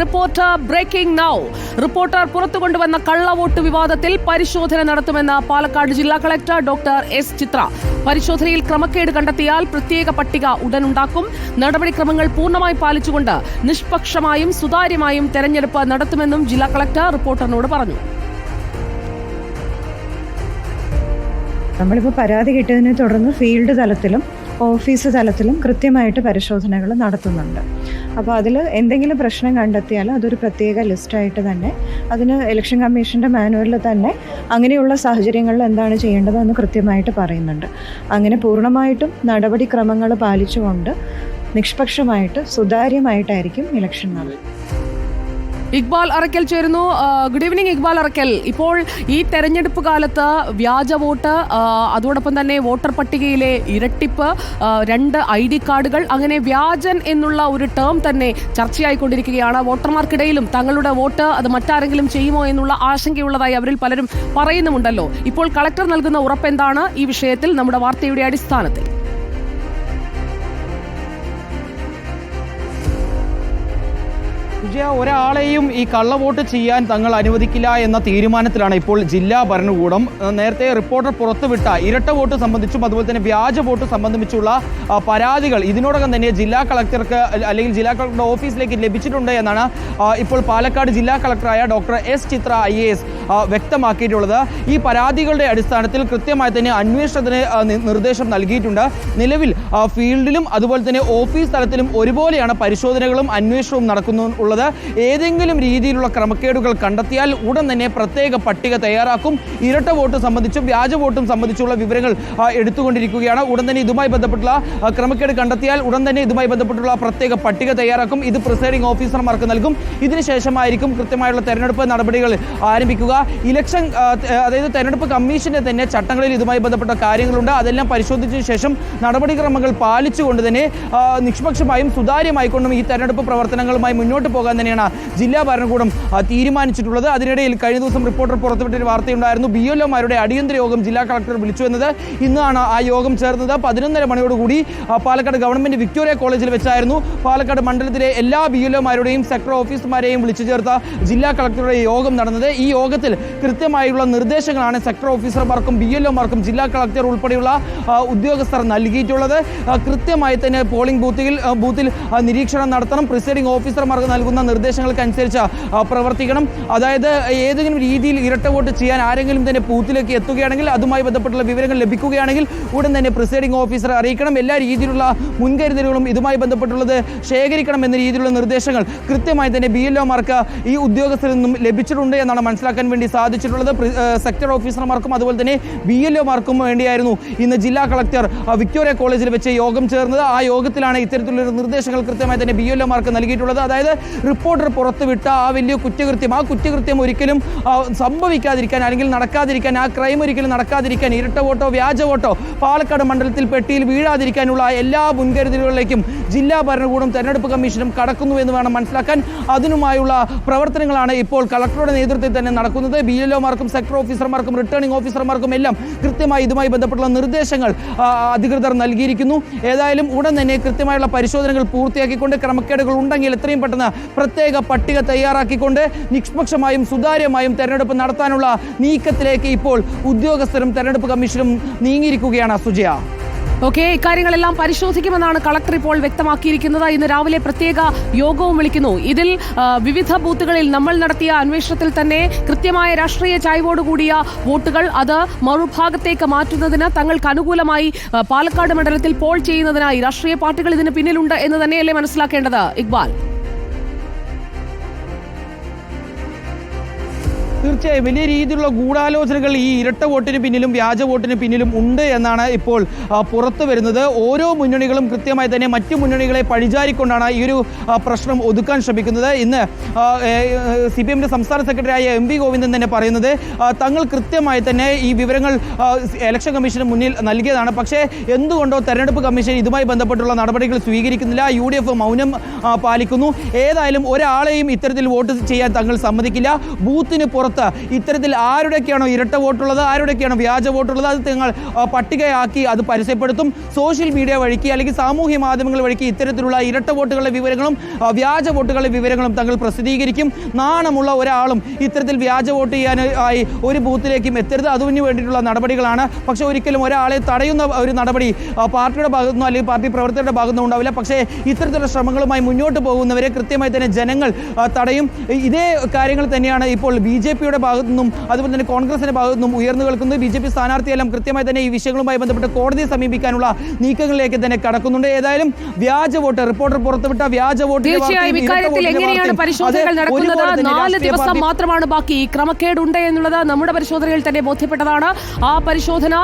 Reporter breaking now. Reporter പുറത്തു കൊണ്ടുവന്ന കള്ളവോട്ട് വിവാദത്തിൽ പരിശോധന നടത്തുമെന്ന് പാലക്കാട് ജില്ലാ കളക്ടർ ഡോക്ടർ എസ് ചിത്ര. പരിശോധനയിൽ ക്രമക്കേട് കണ്ടെത്തിയാൽ പ്രത്യേക പട്ടിക ഉടനുണ്ടാക്കും. നടപടിക്രമങ്ങൾ പൂർണമായി പാലിച്ചുകൊണ്ട് നിഷ്പക്ഷമായും സുതാര്യമായും തെരഞ്ഞെടുപ്പ് നടത്തുമെന്നും ജില്ലാ കളക്ടർ റിപ്പോർട്ടറിനോട് പറഞ്ഞു. നമ്മളിപ്പോൾ പരാതി കിട്ടിയതിനെ തുടർന്ന് ഫീൽഡ് തലത്തിലും ഓഫീസ് തലത്തിലും കൃത്യമായിട്ട് പരിശോധനകൾ നടത്തുന്നുണ്ട്. അപ്പോൾ അതിൽ എന്തെങ്കിലും പ്രശ്നം കണ്ടെത്തിയാൽ അതൊരു പ്രത്യേക ലിസ്റ്റായിട്ട് തന്നെ അതിന് ഇലക്ഷൻ കമ്മീഷന്റെ മാനുവലിൽ തന്നെ അങ്ങനെയുള്ള സാഹചര്യങ്ങളിൽ എന്താണ് ചെയ്യേണ്ടതെന്ന് കൃത്യമായിട്ട് പറയുന്നുണ്ട്. അങ്ങനെ പൂർണമായിട്ടും നടപടിക്രമങ്ങൾ പാലിച്ചുകൊണ്ട് നിഷ്പക്ഷമായിട്ട് സുതാര്യമായിട്ടായിരിക്കും ഇലക്ഷൻ നടത്തുക ഇക്ബാൽ അറക്കൽ ചേരുന്നു. ഗുഡ് ഈവനിങ് ഇക്ബാൽ അറക്കൽ ഇപ്പോൾ ഈ തെരഞ്ഞെടുപ്പ് കാലത്ത് വ്യാജ വോട്ട് അതോടൊപ്പം തന്നെ വോട്ടർ പട്ടികയിലെ ഇരട്ടിപ്പ് രണ്ട് ഐ ഡി കാർഡുകൾ അങ്ങനെ വ്യാജൻ എന്നുള്ള ഒരു ടേം തന്നെ ചർച്ചയായിക്കൊണ്ടിരിക്കുകയാണ്. വോട്ടർമാർക്കിടയിലും തങ്ങളുടെ വോട്ട് അത് മറ്റാരെങ്കിലും ചെയ്യുമോ എന്നുള്ള ആശങ്കയുള്ളതായി അവരിൽ പലരും പറയുന്നുമുണ്ടല്ലോ. ഇപ്പോൾ കളക്ടർ നൽകുന്ന ഉറപ്പെന്താണ് ഈ വിഷയത്തിൽ നമ്മുടെ വാർത്തയുടെ അടിസ്ഥാനത്തിൽ. വിജയ ഒരാളെയും ഈ കള്ളവോട്ട് ചെയ്യാൻ തങ്ങൾ അനുവദിക്കില്ല എന്ന തീരുമാനത്തിലാണ് ഇപ്പോൾ ജില്ലാ ഭരണകൂടം. നേരത്തെ റിപ്പോർട്ടർ പുറത്തുവിട്ട ഇരട്ട വോട്ട് സംബന്ധിച്ചും അതുപോലെ തന്നെ വ്യാജ വോട്ട് സംബന്ധിച്ചുള്ള പരാതികൾ ഇതിനോടകം തന്നെ ജില്ലാ കളക്ടർക്ക് അല്ലെങ്കിൽ ജില്ലാ കളക്ടറുടെ ഓഫീസിലേക്ക് ലഭിച്ചിട്ടുണ്ട് എന്നാണ് ഇപ്പോൾ പാലക്കാട് ജില്ലാ കളക്ടറായ doctor S Chitra I A S വ്യക്തമാക്കിയിട്ടുള്ളത്. ഈ പരാതികളുടെ അടിസ്ഥാനത്തിൽ കൃത്യമായി തന്നെ അന്വേഷണത്തിന് നിർദ്ദേശം നൽകിയിട്ടുണ്ട്. നിലവിൽ ഫീൽഡിലും അതുപോലെ തന്നെ ഓഫീസ് തലത്തിലും ഒരുപോലെയാണ് പരിശോധനകളും അന്വേഷണവും നടക്കുന്നു ഉള്ളത് ഏതെങ്കിലും രീതിയിലുള്ള ക്രമക്കേടുകൾ കണ്ടെത്തിയാൽ ഉടൻ തന്നെ പ്രത്യേക പട്ടിക തയ്യാറാക്കും. ഇരട്ട വോട്ട് സംബന്ധിച്ചും വ്യാജ വോട്ടും സംബന്ധിച്ചുള്ള വിവരങ്ങൾ എടുത്തുകൊണ്ടിരിക്കുകയാണ്. ഉടൻ തന്നെ ഇതുമായി ബന്ധപ്പെട്ടുള്ള ക്രമക്കേട് കണ്ടെത്തിയാൽ ഉടൻ തന്നെ ഇതുമായി ബന്ധപ്പെട്ടുള്ള പ്രത്യേക പട്ടിക തയ്യാറാക്കും. ഇത് പ്രിസൈഡിംഗ് ഓഫീസർമാർക്ക് നൽകും. ഇതിനുശേഷമായിരിക്കും കൃത്യമായുള്ള തെരഞ്ഞെടുപ്പ് നടപടികൾ ആരംഭിക്കുക. ഇലക്ഷൻ അതായത് തെരഞ്ഞെടുപ്പ് കമ്മീഷന്റെ തന്നെ ചട്ടങ്ങളിൽ ഇതുമായി ബന്ധപ്പെട്ട കാര്യങ്ങളുണ്ട്. അതെല്ലാം പരിശോധിച്ചതിനു ശേഷം നടപടിക്രമങ്ങൾ പാലിച്ചുകൊണ്ട് തന്നെ നിഷ്പക്ഷമായും സുതാര്യമായിക്കൊണ്ടും ഈ തെരഞ്ഞെടുപ്പ് പ്രവർത്തനങ്ങളുമായി മുന്നോട്ട് പോകാൻ തന്നെയാണ് ജില്ലാ ഭരണകൂടം തീരുമാനിച്ചിട്ടുള്ളത്. അതിനിടയിൽ കഴിഞ്ഞ ദിവസം റിപ്പോർട്ടർ പുറത്തുവിട്ടൊരു വാർത്തയുണ്ടായിരുന്നു. ബി എൽ ഒമാരുടെ അടിയന്തര യോഗം ജില്ലാ കളക്ടർ വിളിച്ചു എന്നത്. ഇന്നാണ് ആ യോഗം ചേർന്നത്. പതിനൊന്നര മണിയോടുകൂടി പാലക്കാട് ഗവൺമെന്റ് വിക്ടോറിയ കോളേജിൽ വെച്ചായിരുന്നു പാലക്കാട് മണ്ഡലത്തിലെ എല്ലാ ബി എൽ ഒമാരുടെയും സെക്ടർ ഓഫീസർമാരെയും വിളിച്ചു ചേർത്ത ജില്ലാ കളക്ടറുടെ യോഗം നടന്നത്. ഈ യോഗത്തിൽ കൃത്യമായുള്ള നിർദ്ദേശങ്ങളാണ് സെക്ടർ ഓഫീസർമാർക്കും ബി എൽ ഒമാർക്കും ജില്ലാ കളക്ടർ ഉൾപ്പെടെയുള്ള ഉദ്യോഗസ്ഥർ നൽകിയിട്ടുള്ളത്. കൃത്യമായി തന്നെ പോളിംഗ് ബൂത്തിൽ ബൂത്തിൽ നിരീക്ഷണം നടത്തണം. പ്രിസൈഡിംഗ് ഓഫീസർമാർക്ക് നൽകുന്ന നിർദ്ദേശങ്ങൾക്കനുസരിച്ച് പ്രവർത്തിക്കണം. അതായത് ഏതെങ്കിലും രീതിയിൽ ഇരട്ട വോട്ട് ചെയ്യാൻ ആരെങ്കിലും തന്നെ ബൂത്തിലേക്ക് എത്തുകയാണെങ്കിൽ അതുമായി ബന്ധപ്പെട്ടുള്ള വിവരങ്ങൾ ലഭിക്കുകയാണെങ്കിൽ ഉടൻ തന്നെ പ്രിസൈഡിംഗ് ഓഫീസറെ അറിയിക്കണം. എല്ലാ രീതിയിലുള്ള മുൻകരുതലുകളും ഇതുമായി ബന്ധപ്പെട്ടുള്ളത് ശേഖരിക്കണം എന്ന രീതിയിലുള്ള നിർദ്ദേശങ്ങൾ കൃത്യമായി തന്നെ ബി മാർക്ക് ഈ ഉദ്യോഗസ്ഥരിൽ നിന്നും ലഭിച്ചിട്ടുണ്ട് എന്നാണ് മനസ്സിലാക്കാൻ വേണ്ടി സാധിച്ചിട്ടുള്ളത്. സെക്ടർ ഓഫീസർമാർക്കും അതുപോലെ തന്നെ ബി എൽ ഒമാർക്കും വേണ്ടിയായിരുന്നു ഇന്ന് ജില്ലാ കളക്ടർ വിക്ടോറിയ കോളേജിൽ വെച്ച് യോഗം ചേർന്നത്. ആ യോഗത്തിലാണ് ഇത്തരത്തിലുള്ള നിർദ്ദേശങ്ങൾ കൃത്യമായി തന്നെ ബി എൽ ഒമാർക്ക് നൽകിയിട്ടുള്ളത്. അതായത് റിപ്പോർട്ടർ പുറത്തുവിട്ട ആ വലിയ കുറ്റകൃത്യം ആ കുറ്റകൃത്യം ഒരിക്കലും സംഭവിക്കാതിരിക്കാൻ അല്ലെങ്കിൽ നടക്കാതിരിക്കാൻ ആ ക്രൈം ഒരിക്കലും നടക്കാതിരിക്കാൻ ഇരട്ട വോട്ടോ വ്യാജ വോട്ടോ പാലക്കാട് മണ്ഡലത്തിൽ പെട്ടിയിൽ വീഴാതിരിക്കാനുള്ള എല്ലാ മുൻകരുതലുകളിലേക്കും ജില്ലാ ഭരണകൂടം തെരഞ്ഞെടുപ്പ് കമ്മീഷനും കടക്കുന്നു എന്ന് വേണം മനസ്സിലാക്കാൻ. അതിനുമായുള്ള പ്രവർത്തനങ്ങളാണ് ഇപ്പോൾ കളക്ടറുടെ നേതൃത്വത്തിൽ തന്നെ നടക്കുന്നത്. ബി എൽ ഒമാർക്കും സെക്ടർ ഓഫീസർമാർക്കും റിട്ടേണിംഗ് ഓഫീസർമാർക്കും എല്ലാം കൃത്യമായി ഇതുമായി ബന്ധപ്പെട്ടുള്ള നിർദ്ദേശങ്ങൾ അധികൃതർ നൽകിയിരിക്കുന്നു. ഏതായാലും ഉടൻ തന്നെ കൃത്യമായുള്ള പരിശോധനകൾ പൂർത്തിയാക്കിക്കൊണ്ട് ക്രമക്കേടുകൾ ഉണ്ടെങ്കിൽ എത്രയും പെട്ടെന്ന് പ്രത്യേക പട്ടിക തയ്യാറാക്കിക്കൊണ്ട് നിഷ്പക്ഷമായും സുതാര്യമായും തെരഞ്ഞെടുപ്പ് നടത്താനുള്ള നീക്കത്തിലേക്ക് ഇപ്പോൾ ഉദ്യോഗസ്ഥരും തെരഞ്ഞെടുപ്പ് കമ്മീഷനും നീങ്ങിയിരിക്കുകയാണ് സുജയ. ഓക്കെ ഇക്കാര്യങ്ങളെല്ലാം പരിശോധിക്കുമെന്നാണ് കളക്ടർ ഇപ്പോൾ വ്യക്തമാക്കിയിരിക്കുന്നത്. ഇന്ന് രാവിലെ പ്രത്യേക യോഗവും വിളിക്കുന്നു. ഇതിൽ വിവിധ ബൂത്തുകളിൽ നമ്മൾ നടത്തിയ അന്വേഷണത്തിൽ തന്നെ കൃത്യമായ രാഷ്ട്രീയ ചായ്വോടുകൂടിയ വോട്ടുകൾ അത് മറുഭാഗത്തേക്ക് മാറ്റുന്നതിന് തങ്ങൾക്ക് അനുകൂലമായി പാലക്കാട് മണ്ഡലത്തിൽ പോൾ ചെയ്യുന്നതിനായി രാഷ്ട്രീയ പാർട്ടികൾ ഇതിന് പിന്നിലുണ്ട് എന്ന് തന്നെയല്ലേ മനസ്സിലാക്കേണ്ടത്? ഇക്ബാൽ. തീർച്ചയായും വലിയ രീതിയിലുള്ള ഗൂഢാലോചനകൾ ഈ ഇരട്ട വോട്ടിന് പിന്നിലും വ്യാജ വോട്ടിന് പിന്നിലും ഉണ്ട് എന്നാണ് ഇപ്പോൾ പുറത്തു വരുന്നത്. ഓരോ മുന്നണികളും കൃത്യമായി തന്നെ മറ്റു മുന്നണികളെ പഴിചാരിക്കൊണ്ടാണ് ഈ ഒരു പ്രശ്നം ഒതുക്കാൻ ശ്രമിക്കുന്നത്. ഇന്ന് സി പി എമ്മിന്റെ സംസ്ഥാന സെക്രട്ടറിയായ എം വി ഗോവിന്ദൻ തന്നെ പറയുന്നത് തങ്ങൾ കൃത്യമായി തന്നെ ഈ വിവരങ്ങൾ ഇലക്ഷൻ കമ്മീഷന് മുന്നിൽ നൽകിയതാണ്. പക്ഷേ എന്തുകൊണ്ടോ തെരഞ്ഞെടുപ്പ് കമ്മീഷൻ ഇതുമായി ബന്ധപ്പെട്ടുള്ള നടപടികൾ സ്വീകരിക്കുന്നില്ല. യു ഡി എഫ് മൗനം പാലിക്കുന്നു. ഏതായാലും ഒരാളെയും ഇത്തരത്തിൽ വോട്ട് ചെയ്യാൻ തങ്ങൾ സമ്മതിക്കില്ല. ബൂത്തിന് പുറത്ത് പുറത്ത് ഇത്തരത്തിൽ ആരുടെയൊക്കെയാണോ ഇരട്ട വോട്ടുള്ളത് ആരുടെയൊക്കെയാണോ വ്യാജ വോട്ടുള്ളത് അത് നിങ്ങൾ പട്ടികയാക്കി അത് പരസ്യപ്പെടുത്തും. സോഷ്യൽ മീഡിയ വഴിക്ക് അല്ലെങ്കിൽ സാമൂഹ്യ മാധ്യമങ്ങൾ വഴിക്ക് ഇത്തരത്തിലുള്ള ഇരട്ട വോട്ടുകളുടെ വിവരങ്ങളും വ്യാജ വോട്ടുകളുടെ വിവരങ്ങളും തങ്ങൾ പ്രസിദ്ധീകരിക്കും. നാണമുള്ള ഒരാളും ഇത്തരത്തിൽ വ്യാജ വോട്ട് ചെയ്യാൻ ആയി ഒരു ബൂത്തിലേക്കും എത്തരുത്. അതിനു വേണ്ടിയിട്ടുള്ള നടപടികളാണ്. പക്ഷേ ഒരിക്കലും ഒരാളെ തടയുന്ന ഒരു നടപടി പാർട്ടിയുടെ ഭാഗത്തുനിന്നോ അല്ലെങ്കിൽ പാർട്ടി പ്രവർത്തകരുടെ ഭാഗത്തുനിന്നോ ഉണ്ടാവില്ല. പക്ഷേ ഇത്തരത്തിലുള്ള ശ്രമങ്ങളുമായി മുന്നോട്ട് പോകുന്നവരെ കൃത്യമായി തന്നെ ജനങ്ങൾ തടയും. ഇതേ കാര്യങ്ങൾ തന്നെയാണ് ഇപ്പോൾ ബി ജെ പിയുടെ ഭാഗത്തു നിന്നും അതുപോലെ തന്നെ കോൺഗ്രസിന്റെ ഭാഗത്തു നിന്നും ഉയർന്നു കേൾക്കുന്നത് ബി ജെ പി സ്ഥാനാർത്ഥിയെല്ലാം കൃത്യമായി തന്നെ ഈ വിഷയങ്ങളുമായി ബന്ധപ്പെട്ട് കോടതിയെ സമീപിക്കാനുള്ള നീക്കങ്ങളിലേക്ക് തന്നെ കടക്കുന്നുണ്ട്. ഏതായാലും വ്യാജ വോട്ട് റിപ്പോർട്ടർ പുറത്തുവിട്ട വ്യാജ വോട്ട് തീർച്ചയായും വാർത്തയും ഇക്കാര്യത്തിൽ എങ്ങനെയാണ് പരിശോധനകൾ നടക്കുന്നത്? നാല് ദിവസം മാത്രമാണ് ബാക്കി ക്രമക്കേടുണ്ട് എന്നുള്ളത് നമ്മുടെ പരിശോധനയിൽ തന്നെ ബോധ്യപ്പെട്ടതാണ്. ആ പരിശോധന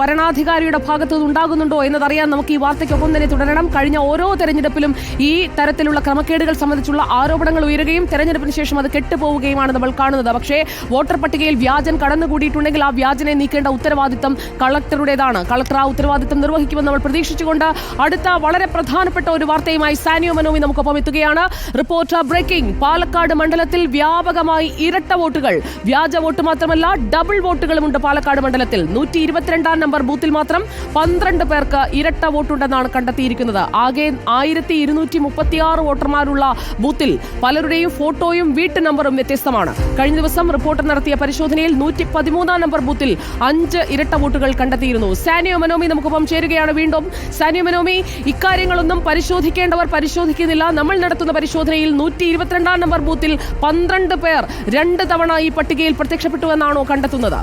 വരണാധികാരിയുടെ ഭാഗത്തു നിന്നുണ്ടാകുന്നുണ്ടോ എന്നതറിയാൻ നമുക്ക് ഈ വാർത്തയ്ക്കൊപ്പം തന്നെ തുടരണം. കഴിഞ്ഞ ഓരോ തെരഞ്ഞെടുപ്പിലും ഈ തരത്തിലുള്ള ക്രമക്കേടുകൾ സംബന്ധിച്ചുള്ള ആരോപണങ്ങൾ ഉയരുകയും തെരഞ്ഞെടുപ്പിന് ശേഷം അത് കെട്ടുപോവുകയുമാണ് നമ്മൾ കാണുന്നത്. പക്ഷേ വോട്ടർ പട്ടികയിൽ വ്യാജൻ കടന്നുകൂടിയിട്ടുണ്ടെങ്കിൽ ആ വ്യാജനെ നീക്കേണ്ട ഉത്തരവാദിത്തം കളക്ടറുടേതാണ്. കളക്ടർ ആ ഉത്തരവാദിത്തം നിർവഹിക്കുമെന്ന് നമ്മൾ പ്രതീക്ഷിച്ചുകൊണ്ട് അടുത്ത വളരെ പ്രധാനപ്പെട്ട ഒരു വാർത്തയുമായി സാനിയോ മനോമി നമുക്കൊപ്പം എത്തുകയാണ്. Reporter breaking. പാലക്കാട് മണ്ഡലത്തിൽ വ്യാപകമായി ഇരട്ട വോട്ടുകൾ. വ്യാജ വോട്ട് മാത്രമല്ല ഡബിൾ വോട്ടുകളുമുണ്ട് പാലക്കാട് മണ്ഡലത്തിൽ. നൂറ്റി ഇരുപത്തിരണ്ടാം നമ്പർ ബൂത്തിൽ മാത്രം പന്ത്രണ്ട് പേർക്ക് ഇരട്ട വോട്ടുണ്ടെന്നാണ് കണ്ടെത്തിയിരിക്കുന്നത്. ആകെ ആയിരത്തി ഇരുന്നൂറ്റി മുപ്പത്തിയാറ് വോട്ടർമാരുള്ള ബൂത്തിൽ പലരുടെയും ഫോട്ടോയും വീട്ടു നമ്പറും വ്യത്യസ്തമാണ്. കഴിഞ്ഞ ദിവസം റിപ്പോർട്ടർ നടത്തിയ പരിശോധനയിൽ നൂറ്റി പതിമൂന്നാം നമ്പർ ബൂത്തിൽ അഞ്ച് ഇരട്ട വോട്ടുകൾ കണ്ടെത്തിയിരുന്നു. സാനിയോ മനോമി നമുക്കൊപ്പം ചേരുകയാണ് വീണ്ടും. സാനിയോ മനോമി ഇക്കാര്യങ്ങളൊന്നും പരിശോധിക്കേണ്ടവർ പരിശോധിക്കുന്നില്ല. നമ്മൾ നടത്തുന്ന പരിശോധനയിൽ നൂറ്റി ഇരുപത്തിരണ്ടാം നമ്പർ ബൂത്തിൽ പന്ത്രണ്ട് പേർ രണ്ട് തവണ ഈ പട്ടികയിൽ പ്രത്യക്ഷപ്പെട്ടുവെന്നാണോ കണ്ടെത്തുന്നത്?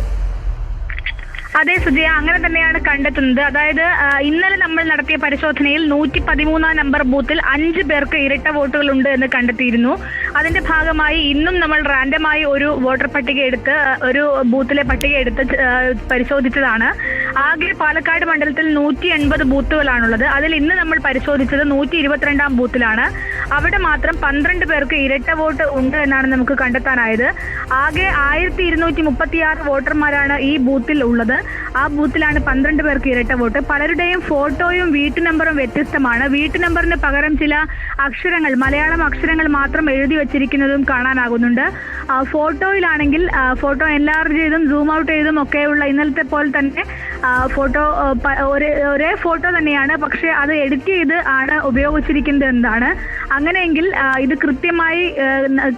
അതെ സുജയ അങ്ങനെ തന്നെയാണ് കണ്ടെത്തുന്നത്. അതായത് ഇന്നലെ നമ്മൾ നടത്തിയ പരിശോധനയിൽ നൂറ്റി പതിമൂന്നാം നമ്പർ ബൂത്തിൽ അഞ്ച് പേർക്ക് ഇരട്ട വോട്ടുകൾ ഉണ്ട് എന്ന് കണ്ടെത്തിയിരുന്നു. അതിന്റെ ഭാഗമായി ഇന്നും നമ്മൾ റാൻഡമായി ഒരു വോട്ടർ പട്ടിക എടുത്ത് ഒരു ബൂത്തിലെ പട്ടിക എടുത്ത് പരിശോധിച്ചതാണ്. ആകെ പാലക്കാട് മണ്ഡലത്തിൽ നൂറ്റി എൺപത് ബൂത്തുകളാണുള്ളത്. അതിൽ ഇന്ന് നമ്മൾ പരിശോധിച്ചത് നൂറ്റി ഇരുപത്തിരണ്ടാം ബൂത്തിലാണ്. അവിടെ മാത്രം പന്ത്രണ്ട് പേർക്ക് ഇരട്ട വോട്ട് ഉണ്ട് എന്നാണ് നമുക്ക് കണ്ടെത്താനായത്. ആകെ ആയിരത്തി ഇരുന്നൂറ്റി മുപ്പത്തിയാറ് വോട്ടർമാരാണ് ഈ ബൂത്തിൽ ഉള്ളത്. ആ ബൂത്തിലാണ് പന്ത്രണ്ട് പേർക്ക് ഇരട്ട വോട്ട്. പലരുടെയും ഫോട്ടോയും വീട്ടു നമ്പറും വ്യത്യസ്തമാണ്. വീട്ടു നമ്പറിന് പകരം ചില അക്ഷരങ്ങൾ മലയാളം അക്ഷരങ്ങൾ മാത്രം എഴുതി വച്ചിരിക്കുന്നതും കാണാനാകുന്നുണ്ട്. ഫോട്ടോയിലാണെങ്കിൽ ഫോട്ടോ എൻലാർജ് ചെയ്തും സൂം ഔട്ട് ചെയ്തും ഒക്കെയുള്ള ഇന്നലത്തെ പോലെ തന്നെ ഫോട്ടോ ഒരേ ഫോട്ടോ തന്നെയാണ്. പക്ഷേ അത് എഡിറ്റ് ചെയ്ത് ആണ് ഉപയോഗിച്ചിരിക്കുന്നത് എന്താണ് അങ്ങനെയെങ്കിൽ ഇത് കൃത്യമായി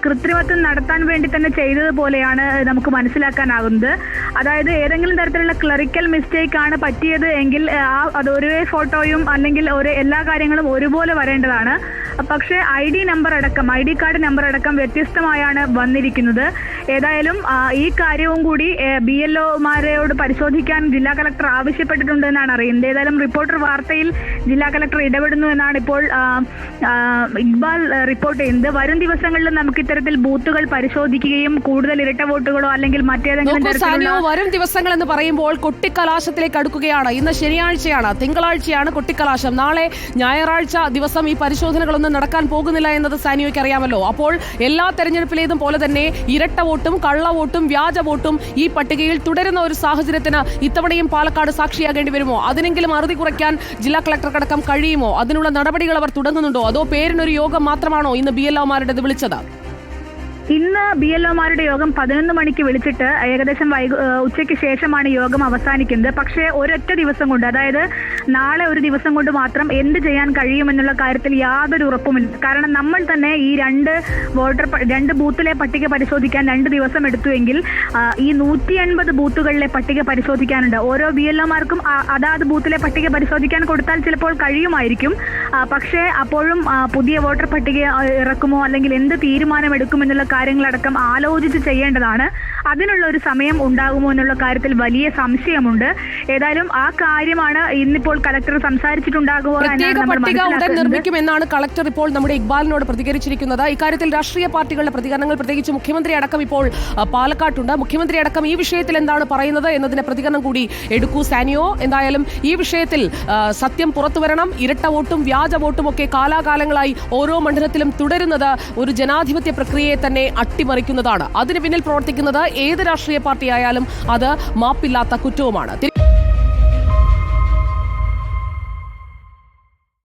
കൃത്രിമത്വം നടത്താൻ വേണ്ടി തന്നെ ചെയ്തതുപോലെയാണ് നമുക്ക് മനസ്സിലാക്കാനാകുന്നത്. അതായത് ഏതെങ്കിലും തരത്തിലുള്ള ക്ലറിക്കൽ മിസ്റ്റേക്ക് ആണ് പറ്റിയത് എങ്കിൽ ആ അത് ഒരേ ഫോട്ടോയും അല്ലെങ്കിൽ ഒരു എല്ലാ കാര്യങ്ങളും ഒരുപോലെ വരേണ്ടതാണ്. പക്ഷേ ഐ ഡി നമ്പർ അടക്കം ഐ ഡി കാർഡ് നമ്പർ അടക്കം വ്യത്യസ്തമായാണ് വന്നിരിക്കുന്നത്. ഏതായാലും ഈ കാര്യവും കൂടി ബി എൽ ഒമാരോട് പരിശോധിക്കാൻ ജില്ലാ കളക്ടർ ആവശ്യപ്പെട്ടിട്ടുണ്ട് എന്നാണ് അറിയുന്നത്. ഏതായാലും റിപ്പോർട്ടർ വാർത്തയിൽ ജില്ലാ കളക്ടർ ഇടപെടുന്നു എന്നാണ് ഇപ്പോൾ ഇക്ബാൽ റിപ്പോർട്ട് ചെയ്യുന്നത്. വരും ദിവസങ്ങളിൽ നമുക്ക് ഇത്തരത്തിൽ ബൂത്തുകൾ പരിശോധിക്കുകയും കൂടുതൽ ഇരട്ട വോട്ടുകളോ അല്ലെങ്കിൽ മറ്റേതെങ്കിലും തരത്തിലുള്ള വരും ദിവസങ്ങൾ എന്ന് പറയുമ്പോൾ കൊട്ടിക്കലാശത്തിലേക്ക് അടുക്കുകയാണ്. ഇന്ന് ശനിയാഴ്ചയാണ് തിങ്കളാഴ്ചയാണ് കൊട്ടിക്കലാശം. നാളെ ഞായറാഴ്ച ദിവസം ഈ പരിശോധനകളൊന്നും നടക്കാൻ പോകുന്നില്ല എന്നത് സാനിയോയ്ക്ക് അറിയാമല്ലോ. അപ്പോൾ എല്ലാ തെരഞ്ഞെടുപ്പിലേതും പോലെ തന്നെ ഇരട്ട വോട്ടും കള്ള വോട്ടും വ്യാജ വോട്ടും ഈ പട്ടികയിൽ തുടരുന്ന ഒരു സാഹചര്യത്തിന് ഇത്തവണയും പാലക്കാട് സാക്ഷിയാകേണ്ടി വരുമോ? അതിനെങ്കിലും അറുതി കുറയ്ക്കാൻ ജില്ലാ കളക്ടർക്കടക്കം കഴിയുമോ? അതിനുള്ള നടപടികൾ അവർ തുടങ്ങുന്നുണ്ടോ? അതോ പേരിനൊരു യോഗം മാത്രമാണോ ഇന്ന് ബി എൽ ഒമാരുടേത് വിളിച്ചത്? ഇന്ന് ബി എൽ ഒമാരുടെ യോഗം പതിനൊന്ന് മണിക്ക് വിളിച്ചിട്ട് ഏകദേശം വൈകു ഉച്ചയ്ക്ക് ശേഷമാണ് യോഗം അവസാനിക്കുന്നത്. പക്ഷേ ഒരൊറ്റ ദിവസം കൊണ്ട് അതായത് നാളെ ഒരു ദിവസം കൊണ്ട് മാത്രം എന്ത് ചെയ്യാൻ കഴിയുമെന്നുള്ള കാര്യത്തിൽ യാതൊരു ഉറപ്പുമില്ല. കാരണം നമ്മൾ തന്നെ ഈ രണ്ട് വോട്ടർ രണ്ട് ബൂത്തിലെ പട്ടിക പരിശോധിക്കാൻ രണ്ട് ദിവസം എടുത്തുവെങ്കിൽ ഈ നൂറ്റി എൺപത് ബൂത്തുകളിലെ പട്ടിക പരിശോധിക്കാനുണ്ട്. ഓരോ ബി എൽ ഒമാർക്കും അതാത് ബൂത്തിലെ പട്ടിക പരിശോധിക്കാൻ കൊടുത്താൽ ചിലപ്പോൾ കഴിയുമായിരിക്കും. പക്ഷേ അപ്പോഴും പുതിയ വോട്ടർ പട്ടിക ഇറക്കുമോ അല്ലെങ്കിൽ എന്ത് തീരുമാനമെടുക്കുമെന്നുള്ള കാര്യങ്ങളടക്കം ആലോചിച്ച് ചെയ്യേണ്ടതാണ്. അതിനുള്ള ഒരു സമയം ഉണ്ടാകുമോ എന്നുള്ള കാര്യത്തിൽ വലിയ സംശയമുണ്ട്. ഏതായാലും ആ കാര്യമാണ് ഇന്നിപ്പോൾ കലക്ടർ സംസാരിച്ചിട്ടുണ്ടാകുമോ എന്നാണ് പ്രത്യേക നമ്മൾ പട്ടിക ഉടൻ നിർമ്മിക്കുമെന്നാണ് കളക്ടർ ഇപ്പോൾ നമ്മുടെ ഇക്ബാലിനോട് പ്രതികരിച്ചിരിക്കുന്നത്. ഇക്കാര്യത്തിൽ രാഷ്ട്രീയ പാർട്ടികളുടെ പ്രതികരണങ്ങൾ പ്രത്യേകിച്ച് മുഖ്യമന്ത്രി അടക്കം ഇപ്പോൾ പാലക്കാട്ടുണ്ട്. മുഖ്യമന്ത്രി അടക്കം ഈ വിഷയത്തിൽ എന്താണ് പറയുന്നത് എന്നതിന്റെ പ്രതികരണം കൂടി എടുക്കൂ സാനിയോ. എന്തായാലും ഈ വിഷയത്തിൽ സത്യം സത്യം പുറത്തുവരണം ഇരട്ട വോട്ടും വ്യാജ വോട്ടും ഒക്കെ കാലാകാലങ്ങളായി ഓരോ മണ്ഡലത്തിലും തുടരുന്നത് ഒരു ജനാധിപത്യ പ്രക്രിയയെ തന്നെ അട്ടിമറിക്കുന്നതാണ്. അതിന് പിന്നിൽ പ്രവർത്തിക്കുന്നത് ഏത് രാഷ്ട്രീയ പാർട്ടിയായാലും അത് മാപ്പില്ലാത്ത കുറ്റവുമാണ്.